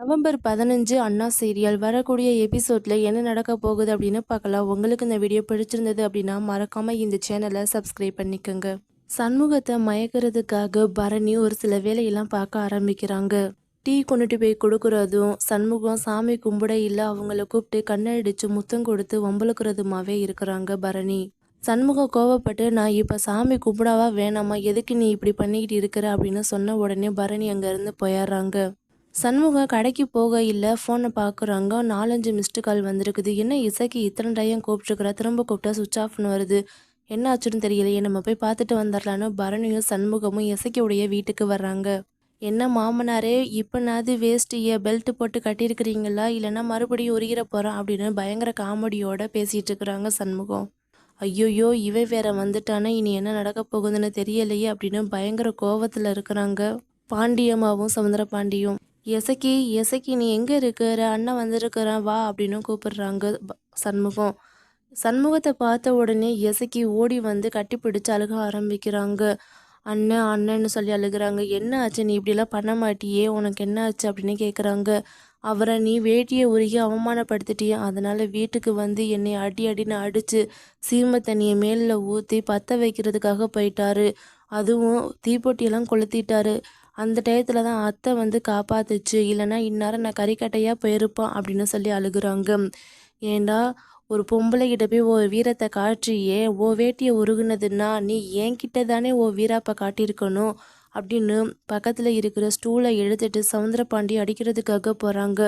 November பதினஞ்சு அண்ணா serial வரக்கூடிய எபிசோடில் என்ன நடக்க போகுது அப்படின்னு பார்க்கலாம். உங்களுக்கு இந்த வீடியோ பிடிச்சிருந்தது அப்படின்னா மறக்காமல் இந்த சேனலை சப்ஸ்கிரைப் பண்ணிக்கோங்க. சண்முகத்தை மயக்கிறதுக்காக பரணி ஒரு சில வேலையெல்லாம் பார்க்க ஆரம்பிக்கிறாங்க. டீ கொண்டுட்டு போய் கொடுக்குறதும் சண்முகம் சாமி கும்பிட இல்லை அவங்கள கூப்பிட்டு கண்ணடிச்சு முத்தம் கொடுத்து வம்பளுக்கிறதுமாவே இருக்கிறாங்க பரணி. சண்முகம் கோவப்பட்டு நான் இப்போ சாமி கும்பிடாவா வேணாமா? எதுக்கு நீ இப்படி பண்ணிக்கிட்டு இருக்கிற? அப்படின்னு சொன்ன உடனே பரணி அங்கேருந்து போயிடுறாங்க. சண்முகம் கடைக்கு போக இல்லை ஃபோனை பார்க்குறாங்க நாலஞ்சு மிஸ்டு கால் வந்திருக்குது. என்ன இசைக்கு இத்தனை டைம் கூப்பிட்டுருக்குறா? திரும்ப கூப்பிட்டா சுவிச் ஆஃப்னு வருது. என்ன ஆச்சுன்னு தெரியலையே. நம்ம போய் பார்த்துட்டு வந்துடலான்னு பரணியும் சண்முகமும் இசைக்கியுடைய வீட்டுக்கு வர்றாங்க. என்ன மாமனாரே இப்போனாது வேஸ்ட்டு பெல்ட் போட்டு கட்டியிருக்கிறீங்களா? இல்லைன்னா மறுபடியும் உருகிற போகிறோம் அப்படின்னு பயங்கர காமெடியோட பேசிகிட்டு இருக்கிறாங்க சண்முகம். ஐயோயோ இவை வேற வந்துட்டானே. இனி என்ன நடக்க போகுதுன்னு தெரியலையே அப்படின்னு பயங்கர கோவத்தில் இருக்கிறாங்க பாண்டியம்மாவும் சமுத்திர பாண்டியும் எசக்கி எசக்கி நீ எங்கே இருக்கிற? அண்ணன் வந்திருக்கிறான் வா அப்படின்னு கூப்பிடுறாங்க சண்முகம். சண்முகத்தை பார்த்த உடனே எசக்கி ஓடி வந்து கட்டி பிடிச்சு அழுக ஆரம்பிக்கிறாங்க. அண்ணன் அண்ணன்னு சொல்லி அழுகுறாங்க. என்ன ஆச்சு? நீ இப்படிலாம் பண்ண மாட்டியே? உனக்கு என்ன ஆச்சு? அப்படின்னு கேட்குறாங்க அவரை நீ வேட்டியை உருகி அவமானப்படுத்திட்டியே. அதனால் வீட்டுக்கு வந்து என்னை அடி அடின்னு அடித்து சீமை தண்ணியை மேலில் ஊற்றி பற்ற வைக்கிறதுக்காக போயிட்டாரு. அதுவும் தீப்பொட்டியெல்லாம் கொளுத்திட்டாரு. அந்த டயத்தில் தான் அத்தை வந்து காப்பாத்துச்சு. இல்லைன்னா இந்நேரம் நான் கறிக்கட்டையாக போயிருப்பான் அப்படின்னு சொல்லி அழுகுறாங்க. ஏண்டா ஒரு பொம்பளைகிட்ட போய் ஓ வீரத்தை காட்டுறியே ஓ வேட்டியை உருகுனதுன்னா நீ என்கிட்ட தானே ஓ வீராப்பை காட்டியிருக்கணும் அப்படின்னு பக்கத்தில் இருக்கிற ஸ்டூலை எடுத்துட்டு சவுந்தரபாண்டி அடிக்கிறதுக்காக போகிறாங்க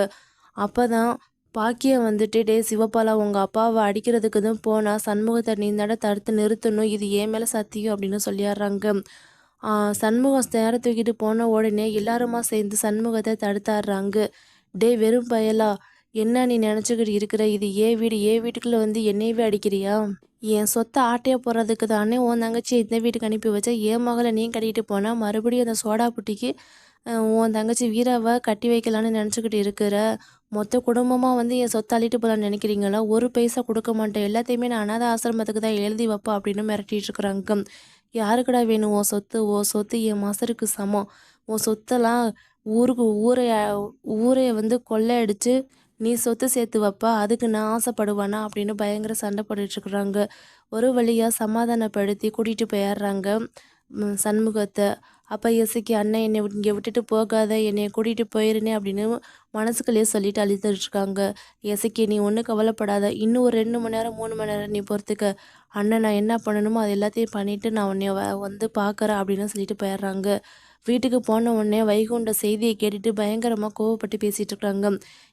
அப்போ தான் பாக்கியம் வந்துட்டு டே சிவபாலா உங்கள் அப்பாவை அடிக்கிறதுக்கு தான் போனால் சண்முகத்தை நீ தட தடுத்து நிறுத்தணும் இது ஏன் மேலே சத்தியம் அப்படின்னு சொல்லிடுறாங்க சண்முகம் சேர தூக்கிட்டு போன உடனே எல்லாருமா சேர்ந்து சண்முகத்தை தடுத்தாடுறாங்க. டே வெறும் பயலா. என்ன நீ நினச்சிக்கிட்டு இருக்கிற? இது ஏ வீடு? ஏ வீட்டுக்குள்ளே வந்து என்னையவே அடிக்கிறியா? என் சொத்தை ஆட்டைய போடுறதுக்கு தானே உன் தங்கச்சி இந்த வீட்டுக்கு அனுப்பி வச்சா? என் மகளை நீ கட்டிட்டு போனால் மறுபடியும் அந்த சோடா புட்டிக்கு உன் தங்கச்சி வீராவை கட்டி வைக்கலான்னு நினச்சிக்கிட்டு இருக்கிற மொத்த குடும்பமாக வந்து என் சொத்தை அள்ளிட்டு போகலான்னு நினைக்கிறீங்களா? ஒரு பைசா கொடுக்க மாட்டேன். எல்லாத்தையுமே நான் அனாதை ஆசிரமத்துக்கு தான் எழுதி வைப்பேன் அப்படின்னு மிரட்டிட்டு இருக்கிறாங்க. யாருக்கடா வேணும்? உன் சொத்து ஓ சொத்து என் மாசருக்கு சமம். உன் சொத்தெல்லாம் ஊருக்கு ஊரை ஊரை வந்து கொள்ளையடிச்சு நீ சொத்து சேர்த்து வைப்பா. அதுக்கு நான் ஆசைப்படுவானா? அப்படின்னு பயங்கர சண்டை போட்டுட்ருக்குறாங்க ஒரு வழியாக சமாதானப்படுத்தி கூட்டிகிட்டு போயிடுறாங்க. சண்முகத்தை. அப்போ இசைக்கு அண்ணன் என்னை இங்கே விட்டுட்டு போகாத என்னை கூட்டிகிட்டு போயிருனே அப்படின்னு மனசுக்குள்ளேயே சொல்லிட்டு அழுதுட்டு இருக்காங்க இசைக்கு நீ ஒன்றும் கவலைப்படாத இன்னும் ஒரு ரெண்டு மணி நேரம் மூணு மணி நேரம் நீ பொறுத்துக்க. அண்ணன் நான் என்ன பண்ணணுமோ அது எல்லாத்தையும் பண்ணிவிட்டு நான் உன்னை வ- வந்து பார்க்குறேன் அப்படின்னு சொல்லிட்டு போயிடுறாங்க. வீட்டுக்கு போன உடனே வைகுண்ட செய்தியை கேட்டுட்டு பயங்கரமாக கோவப்பட்டு பேசிகிட்டு இருக்காங்க.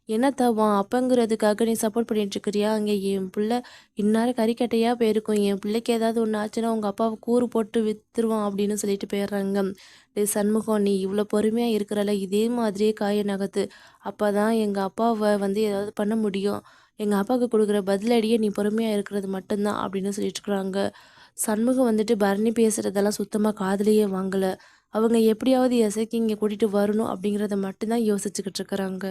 என்ன தவம் அப்பங்கிறதுக்காக நீ சப்போர்ட் பண்ணிட்டு இருக்கிறியா? அங்கே என் பிள்ளை இந்நேரம் கறிக்கட்டையாக போயிருக்கும். என் பிள்ளைக்கு ஏதாவது ஒன்று ஆச்சுன்னா உங்கள் அப்பாவை கூறு போட்டு வித்துருவான் அப்படின்னு சொல்லிட்டு போயிடுறாங்க. டே சண்முகம் நீ இவ்வளோ பொறுமையாக இருக்கிறல. இதே மாதிரியே காய நகர்த்து. அப்போ தான் எங்கள் அப்பாவை வந்து ஏதாவது பண்ண முடியும். எங்கள் அப்பாவுக்கு கொடுக்குற பதிலடியே நீ பொறுமையாக இருக்கிறது மட்டும்தான் அப்படின்னு சொல்லிட்டு இருக்கிறாங்க சண்முகம் வந்துட்டு பரணி பேசுகிறதெல்லாம் சுத்தமாக காதுலயே வாங்கலை. அவங்க எப்படியாவது இசைக்கு இங்கே கூட்டிகிட்டு வரணும் அப்படிங்கிறத மட்டும்தான் யோசிச்சுக்கிட்டு இருக்கிறாங்க.